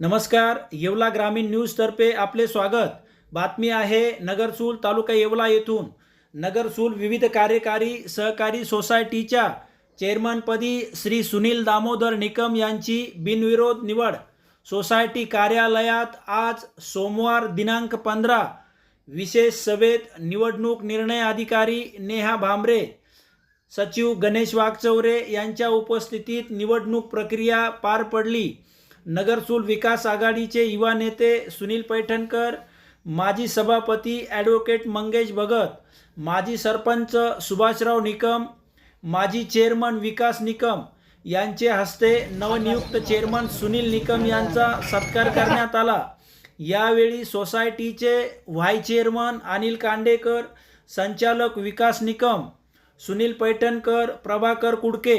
नमस्कार येवला ग्रामीण न्यूजतर्फे आपले स्वागत. बातमी आहे नगरसूल तालुका येवला येथून. नगरसूल विविध कार्यकारी सहकारी सोसायटीच्या चेअरमनपदी श्री सुनील दामोदर निकम यांची बिनविरोध निवड. सोसायटी कार्यालयात आज सोमवार दिनांक पंधरा विशेष सभेत निवडणूक निर्णय अधिकारी नेहा भांबरे सचिव गणेश वागचौरे यांच्या उपस्थितीत निवडणूक प्रक्रिया पार पडली. नगरसूल विकास आघाडीचे युवा नेते सुनील पैठणकर माजी सभापती ॲडव्होकेट मंगेश भगत माजी सरपंच सुभाषराव निकम माजी चेअरमन विकास निकम यांचे हस्ते नवनियुक्त चेअरमन सुनील निकम यांचा सत्कार करण्यात आला. यावेळी सोसायटीचे व्हाय चेअरमन अनिल कांडेकर संचालक विकास निकम सुनील पैठणकर प्रभाकर कुडके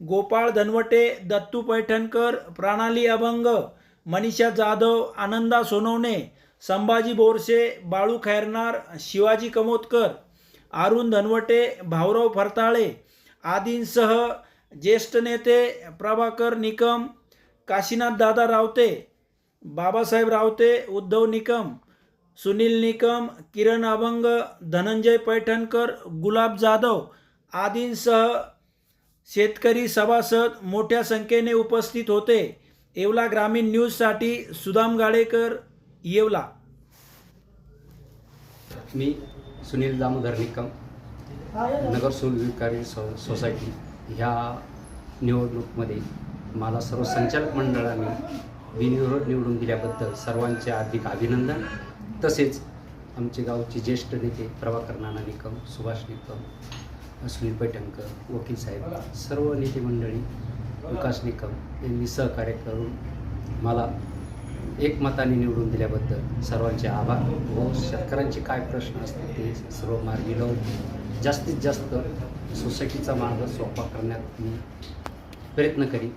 गोपाळ धनवटे दत्तू पैठणकर प्रणाली अभंग मनीषा जाधव आनंदा सोनवणे संभाजी बोरसे बाळू खैरनार शिवाजी कमोदकर अरुण धनवटे भाऊराव फरताळे आदींसह ज्येष्ठ नेते प्रभाकर निकम काशीनाथ दादा रावते बाबासाहेब रावते उद्धव निकम सुनील निकम किरण अभंग धनंजय पैठणकर गुलाब जाधव आदींसह शेतकरी सभासद मोठ्या संख्येने उपस्थित होते. येवला ग्रामीण न्यूजसाठी सुदाम गाडेकर येवला. मी सुनील दामोदर निकम नगर सोल विकारी सो सोसायटी. ह्या निवडणूकमध्ये मला सर्व संचालक मंडळाने बिनविरोध निवडून दिल्याबद्दल सर्वांचे हार्दिक अभिनंदन. तसेच आमचे गावचे ज्येष्ठ नेते प्रभाकर नाना निकम सुभाष निकम सुनील पैठणकर वकील साहेब सर्व नेते मंडळी विकास निकम यांनी सहकार्य करून मला एक मताने निवडून दिल्याबद्दल सर्वांचे आभार. व शेतकऱ्यांचे काय प्रश्न असतात ते सर्व मार्गी लावून जास्तीत जास्त सोसायटीचा मार्ग सोपा करण्यात मी प्रयत्न करीन.